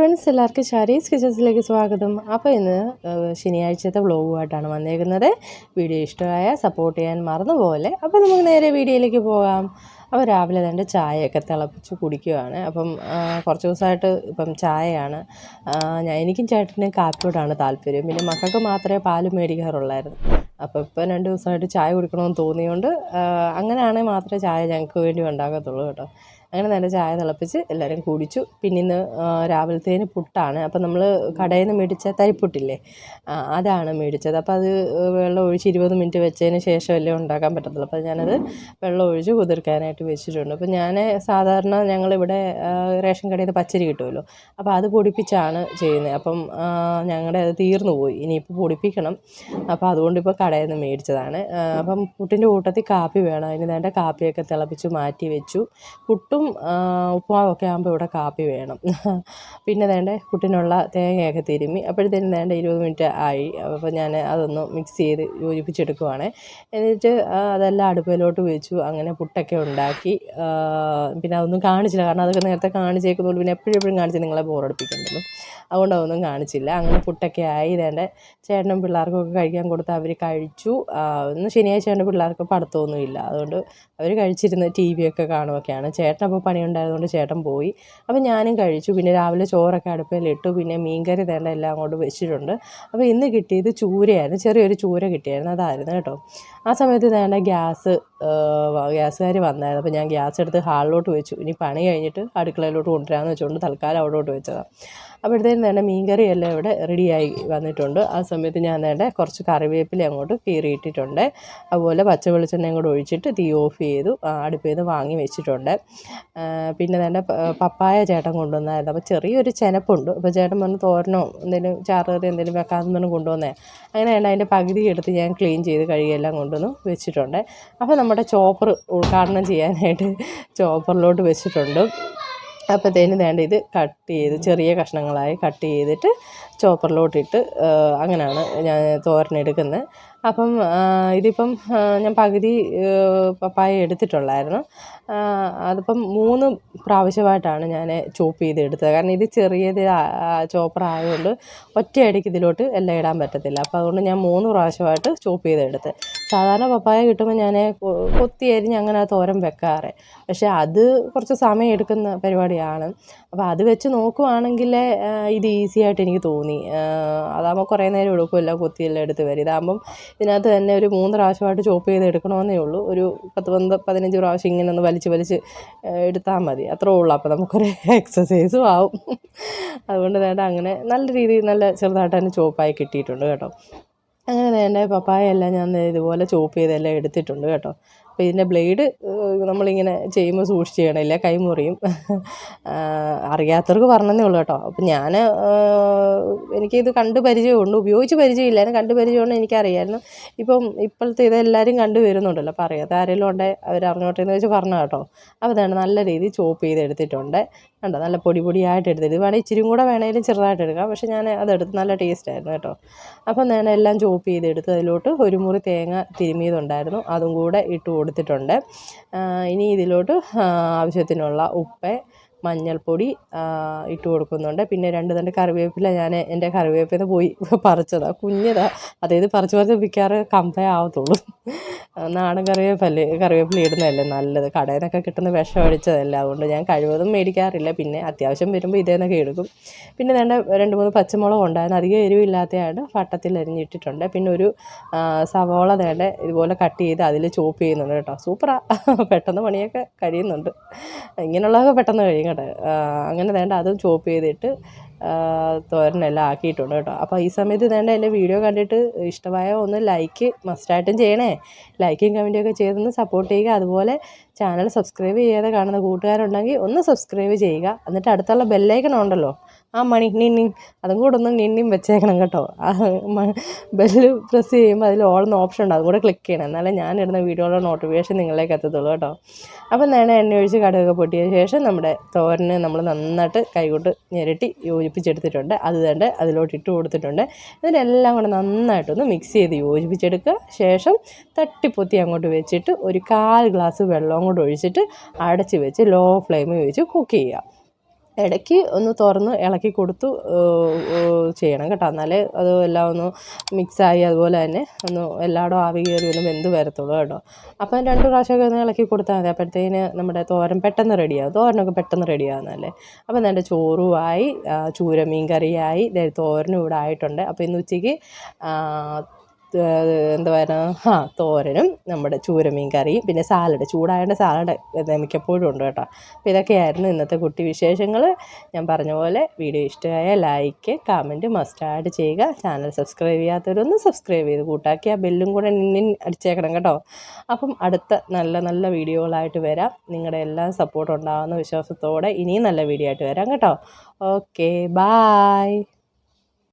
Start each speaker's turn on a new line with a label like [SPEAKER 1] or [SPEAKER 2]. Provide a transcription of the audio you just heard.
[SPEAKER 1] Friends എല്ലാവർക്കും ഷാരീസ് കിച്ചൻസിലേക്ക് സ്വാഗതം. അപ്പോൾ ഇന്ന് ശനിയാഴ്ചത്തെ വ്ളോഗുമായിട്ടാണ് വന്നേക്കുന്നത്. വീഡിയോ ഇഷ്ടമായ സപ്പോർട്ട് ചെയ്യാൻ മറന്നു പോലെ അപ്പോൾ നമുക്ക് നേരെ വീഡിയോയിലേക്ക് പോകാം. അപ്പോൾ രാവിലെ തന്നെ ചായയൊക്കെ തിളപ്പിച്ച് കുടിക്കുകയാണ് അപ്പം കുറച്ച് ദിവസമായിട്ട് ഇപ്പം ചായയാണ്. ഞാൻ എനിക്കും ചേട്ടന് കാപ്പിയോടാണ് താല്പര്യം. പിന്നെ മക്കൾക്ക് മാത്രമേ പാൽ മേടിക്കാറുള്ളായിരുന്നു. അപ്പോൾ ഇപ്പം രണ്ട് ദിവസമായിട്ട് ചായ കുടിക്കണമെന്ന് തോന്നിയുകൊണ്ട് ആ, അങ്ങനെയാണെങ്കിൽ മാത്രമേ ചായ ഞങ്ങൾക്ക് വേണ്ടി ഉണ്ടാകത്തുള്ളൂ കേട്ടോ. അങ്ങനെ നല്ല ചായ തിളപ്പിച്ച് എല്ലാവരും കുടിച്ചു. പിന്നെ ഇന്ന് രാവിലത്തേന് പുട്ടാണ്. അപ്പം നമ്മൾ കടയിൽ നിന്ന് മേടിച്ച തരിപ്പുട്ടില്ലേ അതാണ് മേടിച്ചത്. അപ്പോൾ അത് വെള്ളം ഒഴിച്ച് ഇരുപത് മിനിറ്റ് വെച്ചതിന് ശേഷമല്ലേ ഉണ്ടാക്കാൻ പറ്റത്തുള്ളൂ. അപ്പോൾ ഞാനത് വെള്ളം ഒഴിച്ച് കുതിർക്കാനായിട്ട് വെച്ചിട്ടുണ്ട്. അപ്പോൾ ഞാൻ സാധാരണ ഞങ്ങളിവിടെ റേഷൻ കടയിൽ നിന്ന് പച്ചരി കിട്ടുമല്ലോ. അപ്പോൾ അത് പൊടിപ്പിച്ചാണ് ചെയ്യുന്നത്. അപ്പം ഞങ്ങളുടെ അത് തീർന്നു പോയി. ഇനിയിപ്പോൾ പൊടിപ്പിക്കണം. അപ്പോൾ അതുകൊണ്ട് ഇപ്പോൾ കടയിൽ നിന്ന് മേടിച്ചതാണ് അപ്പം പുട്ടിന്റെ കൂട്ടത്തിൽ കാപ്പി വേണം. അതിന് വേണ്ട കാപ്പിയൊക്കെ തിളപ്പിച്ച് മാറ്റി വെച്ചു. പുട്ടും ആ, ഉപ്പുമാവൊക്കെ ആകുമ്പോൾ ഇവിടെ കാപ്പി വേണം. പിന്നെ വേണ്ട പുട്ടിനുള്ള തേങ്ങയൊക്കെ തിരുമ്മി. അപ്പോഴത്തേനും വേണ്ട ഇരുപത് മിനിറ്റ് ആയി. അപ്പോൾ ഞാൻ അതൊന്ന് മിക്സ് ചെയ്ത് യോജിപ്പിച്ചെടുക്കുവാണ്. എന്നിട്ട് അതെല്ലാം അടുപ്പിലോട്ട് വെച്ചു. അങ്ങനെ പുട്ടൊക്കെ ഉണ്ടാക്കി. പിന്നെ അതൊന്നും കാണിച്ചില്ല. കാരണം അതൊക്കെ നേരത്തെ കാണിച്ചേക്കുന്നതുകൊണ്ട് പിന്നെ എപ്പോഴും കാണിച്ച് നിങ്ങളെ ബോറടിപ്പിക്കണ്ടല്ലോ അതുകൊണ്ട് അതൊന്നും കാണിച്ചില്ല. അങ്ങനെ പുട്ടൊക്കെ ആയി. ഇതേണ്ട ചേട്ടനും പിള്ളേർക്കും ഒക്കെ കഴിക്കാൻ കൊടുത്ത് അവർ കഴിച്ചു. ഒന്ന് ശനിയാഴ്ച വേണ്ട പിള്ളേർക്ക് പഠിത്തമൊന്നുമില്ല. അതുകൊണ്ട് അവർ കഴിച്ചിരുന്ന് ടി ഒക്കെ കാണുമൊക്കെയാണ് ചേട്ടൻ അപ്പോൾ പണിയുണ്ടായതുകൊണ്ട് ചേട്ടൻ പോയി. അപ്പോൾ ഞാനും കഴിച്ചു. പിന്നെ രാവിലെ ചോറൊക്കെ അടുപ്പിലിട്ടു. പിന്നെ മീൻകറി തേണ്ട എല്ലാം അങ്ങോട്ട് വെച്ചിട്ടുണ്ട്. അപ്പോൾ ഇന്ന് കിട്ടിയത് ചൂരയായിരുന്നു. ചെറിയൊരു ചൂര കിട്ടിയായിരുന്നു. അതായിരുന്നു കേട്ടോ. ആ സമയത്ത് തേണ്ട ഗ്യാസ് ഗ്യാസുകാർ വന്നായിരുന്നു. അപ്പോൾ ഞാൻ ഗ്യാസ് എടുത്ത് ഹാളിലോട്ട് വെച്ചു. ഇനി പണി കഴിഞ്ഞിട്ട് അടുക്കളയിലോട്ട് കൊണ്ടുവരാമെന്ന് വെച്ചുകൊണ്ട് തൽക്കാലം അവിടോട്ട് വെച്ചതാണ് അപ്പോഴത്തേനും തന്നെ മീൻകറി എല്ലാം ഇവിടെ റെഡിയായി വന്നിട്ടുണ്ട്. ആ സമയത്ത് ഞാൻ നേടെ കുറച്ച് കറിവേപ്പില അങ്ങോട്ട് കീറിയിട്ടിട്ടുണ്ട്. അതുപോലെ പച്ച വെളിച്ചെണ്ണയും കൂടെ ഒഴിച്ചിട്ട് തീ ഓഫ് ചെയ്തു അടുപ്പിൽ നിന്ന് വാങ്ങി വെച്ചിട്ടുണ്ട്. പിന്നെ തന്നെ പപ്പായ ചേട്ടൻ കൊണ്ടുവന്നായിരുന്നു. അപ്പോൾ ചെറിയൊരു ചെനപ്പുണ്ട്. അപ്പോൾ ചേട്ടൻ പറഞ്ഞ് തോരനോ എന്തെങ്കിലും ചാറുകറി എന്തെങ്കിലും വെക്കാമെന്ന് പറഞ്ഞ് കൊണ്ടുവന്നേ. അങ്ങനെ അതിന്റെ പകുതി എടുത്ത് ഞാൻ ക്ലീൻ ചെയ്ത് കഴുകിയെല്ലാം കൊണ്ടുവന്ന് വെച്ചിട്ടുണ്ട്. അപ്പോൾ നമ്മുടെ ചോപ്പർ ഉദ്ഘാടനം ചെയ്യാനായിട്ട് ചോപ്പറിലോട്ട് വെച്ചിട്ടുണ്ട്. അപ്പോഴത്തേനും വേണ്ട ഇത് കട്ട് ചെയ്ത് ചെറിയ കഷ്ണങ്ങളായി കട്ട് ചെയ്തിട്ട് ചോപ്പറിലോട്ടിട്ട് അങ്ങനെയാണ് ഞാൻ തോരനെടുക്കുന്നത്. അപ്പം ഇതിപ്പം ഞാൻ പകുതി പപ്പായ എടുത്തിട്ടുള്ളായിരുന്നു. അതിപ്പം മൂന്ന് പ്രാവശ്യമായിട്ടാണ് ഞാൻ ചോപ്പ് ചെയ്ത് എടുത്തത്. കാരണം ഇത് ചെറിയത് ചോപ്പർ ആയതുകൊണ്ട് ഒറ്റയടിക്ക് ഇതിലോട്ട് എല്ലാം ഇടാൻ പറ്റത്തില്ല. അപ്പം അതുകൊണ്ട് ഞാൻ മൂന്ന് പ്രാവശ്യമായിട്ട് ചോപ്പ് ചെയ്തെടുത്ത് സാധാരണ പപ്പായ കിട്ടുമ്പോൾ ഞാൻ കൊത്തി അരിഞ്ഞ് അങ്ങനെ തോരൻ വെക്കാറ്. പക്ഷേ അത് കുറച്ച് സമയം എടുക്കുന്ന പരിപാടിയാണ്. അപ്പോൾ അത് വെച്ച് നോക്കുവാണെങ്കിൽ ഇത് ഈസി ആയിട്ട് എനിക്ക് തോന്നി. അതാകുമ്പോൾ കുറേ നേരം എടുക്കുമല്ലോ കൊത്തിയെല്ലാം എടുത്ത് വരും ഇതാകുമ്പം ഇതിനകത്ത് തന്നെ ഒരു മൂന്ന് പ്രാവശ്യമായിട്ട് ചോപ്പ് ചെയ്ത് എടുക്കണമെന്നേ ഉള്ളൂ. ഒരു പത്ത് പന്ത് പതിനഞ്ച് പ്രാവശ്യം ഇങ്ങനെ ഒന്ന് വലിച്ച് വലിച്ച് എടുത്താൽ മതി. അത്രേ ഉള്ളൂ. അപ്പോൾ നമുക്കൊരു എക്സസൈസും ആവും. അതുകൊണ്ട് വേണ്ട അങ്ങനെ നല്ല രീതിയിൽ നല്ല ചെറുതായിട്ട് തന്നെ ചോപ്പായി കിട്ടിയിട്ടുണ്ട് കേട്ടോ. അങ്ങനെ വേണ്ട പപ്പായ എല്ലാം ഞാൻ ഇതുപോലെ ചോപ്പ് ചെയ്തെല്ലാം എടുത്തിട്ടുണ്ട് കേട്ടോ. അപ്പോൾ ഇതിന്റെ ബ്ലേഡ് നമ്മളിങ്ങനെ ചെയ്യുമ്പോൾ സൂക്ഷിച്ച് ചെയ്യണം ഇല്ല കൈ മുറിയും. അറിയാത്തവർക്ക് പറഞ്ഞതേ ഉള്ളൂ കേട്ടോ. അപ്പം ഞാൻ എനിക്കിത് കണ്ട് പരിചയമുണ്ട്. ഉപയോഗിച്ച് പരിചയമില്ലായിരുന്നു കണ്ട് പരിചയമുണ്ട് എനിക്കറിയായിരുന്നു. ഇപ്പം ഇപ്പോഴത്തെ ഇതെല്ലാവരും കണ്ടു വരുന്നുണ്ടല്ലോ. അപ്പോൾ അറിയാത്ത ആരെങ്കിലും ഉണ്ടെങ്കിൽ അവർ അറിഞ്ഞോട്ടെ എന്ന് വെച്ച് പറഞ്ഞു കേട്ടോ. അപ്പോൾ അതാണ് നല്ല രീതിയിൽ ചോപ്പ് ചെയ്ത് എടുത്തിട്ടുണ്ട്. കണ്ടോ? നല്ല പൊടി പൊടിയായിട്ട് എടുത്തിട്ട് വേണമെങ്കിൽ ഇച്ചിരി കൂടെ വേണമെങ്കിലും ചെറുതായിട്ട് എടുക്കാം. പക്ഷേ ഞാൻ അതെടുത്ത് നല്ല ടേസ്റ്റ് ആയിരുന്നു കേട്ടോ. അപ്പം ഞാൻ എല്ലാം ചോപ്പ് ചെയ്തെടുത്ത് അതിലോട്ട് ഒരു മുറി തേങ്ങ തിരുമിയതുണ്ടായിരുന്നു. അതും കൂടെ ഇട്ട് കൊടുത്തിട്ടുണ്ട്. ഇനി ഇതിലോട്ട് ആവശ്യത്തിനുള്ള ഉപ്പ് മഞ്ഞൾപ്പൊടി ഇട്ട് കൊടുക്കുന്നുണ്ട്. പിന്നെ രണ്ട് തണ്ട് കറിവേപ്പില ഞാൻ എന്റെ കറിവേപ്പില പോയി പറിച്ചതാണ് കുഞ്ഞതാണ് അതായത് പറിച്ച് പറിച്ച് വിൽക്കാറ് കമ്പേ ആവത്തുള്ളൂ. നാടൻ കറിവേപ്പല്ലേ കറിവേപ്പില ഇടുന്നതല്ലേ നല്ലത്. കടയിൽ നിന്നൊക്കെ കിട്ടുന്ന വിഷം അടിച്ചതല്ല അതുകൊണ്ട് ഞാൻ കഴിവതും മേടിക്കാറില്ല. പിന്നെ അത്യാവശ്യം വരുമ്പോൾ ഇതേ നിന്നൊക്കെ എടുക്കും. പിന്നെ വേണ്ട രണ്ട് മൂന്ന് പച്ചമുളകും ഉണ്ടായിരുന്നു. അധികം എരിവില്ലാത്തതാണ് വട്ടത്തിൽ അരിഞ്ഞിട്ടിട്ടുണ്ട്. പിന്നെ ഒരു സവോള നേടെ ഇതുപോലെ കട്ട് ചെയ്ത് അതിൽ ചോപ്പ് ചെയ്യുന്നുണ്ട് കേട്ടോ. സൂപ്പറാ. പെട്ടെന്ന് പണിയൊക്കെ കഴിയുന്നുണ്ട്. ഇങ്ങനെയുള്ളതൊക്കെ പെട്ടെന്ന് കഴിയും കേട്ടോ. അങ്ങനെ വേണ്ട അതും ചോപ്പ് ചെയ്തിട്ട് തോരനെല്ലാം ആക്കിയിട്ടുണ്ട് കേട്ടോ. അപ്പോൾ ഈ സമയത്ത് ഇതേണ്ട എന്റെ വീഡിയോ കണ്ടിട്ട് ഇഷ്ടമായ ഒന്ന് ലൈക്ക് മസ്റ്റായിട്ടും ചെയ്യണേ. ലൈക്കും കമന്റും ചെയ്തൊന്ന് സപ്പോർട്ട് ചെയ്യുക. അതുപോലെ ചാനൽ സബ്സ്ക്രൈബ് ചെയ്യാതെ കാണുന്ന കൂട്ടുകാരുണ്ടെങ്കിൽ ഒന്ന് സബ്സ്ക്രൈബ് ചെയ്യുക. എന്നിട്ട് അടുത്തുള്ള ബെല്ലൈക്കൺ ഉണ്ടല്ലോ. ആ മണി നിന്നി അതും കൂടെ ഒന്ന് നിന്നിയും വെച്ചേക്കണം കേട്ടോ. ബെല്ല് പ്രസ് ചെയ്യുമ്പോൾ അതിൽ ഓളുന്ന ഓപ്ഷൻ ഉണ്ട്. അതും കൂടെ ക്ലിക്ക് ചെയ്യണം. എന്നാലേ ഞാൻ ഇടുന്ന വീഡിയോയുടെ നോട്ടിഫിക്കേഷൻ നിങ്ങളിലേക്ക് എത്തത്തുള്ളൂ കേട്ടോ. അപ്പം നേരെ എണ്ണ ഒഴിച്ച് കടുകൊക്കെ പൊട്ടിയ ശേഷം നമ്മുടെ തോരന് നമ്മൾ നന്നായിട്ട് കൈകൊണ്ട് ഞെരട്ടി യോജിപ്പിച്ചെടുത്തിട്ടുണ്ട്. അത് തന്നെ അതിലോട്ട് ഇട്ട് കൊടുത്തിട്ടുണ്ട്. എന്നിട്ട് എല്ലാം കൂടെ നന്നായിട്ടൊന്ന് മിക്സ് ചെയ്ത് യോജിപ്പിച്ചെടുക്കുക. ശേഷം തട്ടിപ്പൊത്തി അങ്ങോട്ട് വെച്ചിട്ട് ഒരു കാൽ ഗ്ലാസ് വെള്ളം കൂടെ ഒഴിച്ചിട്ട് അടച്ച് വെച്ച് ലോ ഫ്ലെയിമിൽ വെച്ച് കുക്ക് ചെയ്യുക. ഇടയ്ക്ക് ഒന്ന് തുറന്ന് ഇളക്കി കൊടുത്തു ചെയ്യണം കേട്ടോ. എന്നാലേ അത് എല്ലാം ഒന്ന് മിക്സായി അതുപോലെ തന്നെ ഒന്ന് എല്ലായിടും ആവി കയറി ഒന്ന് വെന്ത് വരത്തുള്ളൂ കേട്ടോ. അപ്പം രണ്ട് പ്രാവശ്യമൊക്കെ ഒന്ന് ഇളക്കി കൊടുത്താൽ മതി. അപ്പോഴത്തേന് നമ്മുടെ തോരൻ പെട്ടെന്ന് റെഡിയാവും തോരനൊക്കെ പെട്ടെന്ന് റെഡിയാവുന്നതല്ലേ അപ്പം എന്റെ ചോറുമായി ചൂര മീൻ കറിയായി. തോരനും ഇവിടെ ആയിട്ടുണ്ട്. അപ്പോൾ ഇന്ന് ഉച്ചയ്ക്ക് ആ, എന്താ പറയുക ആ തോരനും നമ്മുടെ ചൂരമീൻ കറിയും പിന്നെ സാലഡ് ചൂടായതുകൊണ്ട് സാലഡ് മിക്കപ്പോഴും ഉണ്ട് കേട്ടോ. അപ്പോൾ ഇതൊക്കെയായിരുന്നു ഇന്നത്തെ കുട്ടി വിശേഷങ്ങൾ ഞാൻ പറഞ്ഞ പോലെ വീഡിയോ ഇഷ്ടമായ ലൈക്ക് കമന്റ് മസ്റ്റ് ആഡ് ചെയ്യുക. ചാനൽ സബ്സ്ക്രൈബ് ചെയ്യാത്തവരൊന്ന് സബ്സ്ക്രൈബ് ചെയ്ത് കൂട്ടാക്കി ആ ബെല്ലും കൂടെ നിന്നിൻ അടിച്ചേക്കണം കേട്ടോ. അപ്പം അടുത്ത നല്ല നല്ല വീഡിയോകളായിട്ട് വരാം. നിങ്ങളുടെ എല്ലാ സപ്പോർട്ടും ഉണ്ടാകുന്ന വിശ്വാസത്തോടെ ഇനിയും നല്ല വീഡിയോ ആയിട്ട് വരാം കേട്ടോ. Okay bye.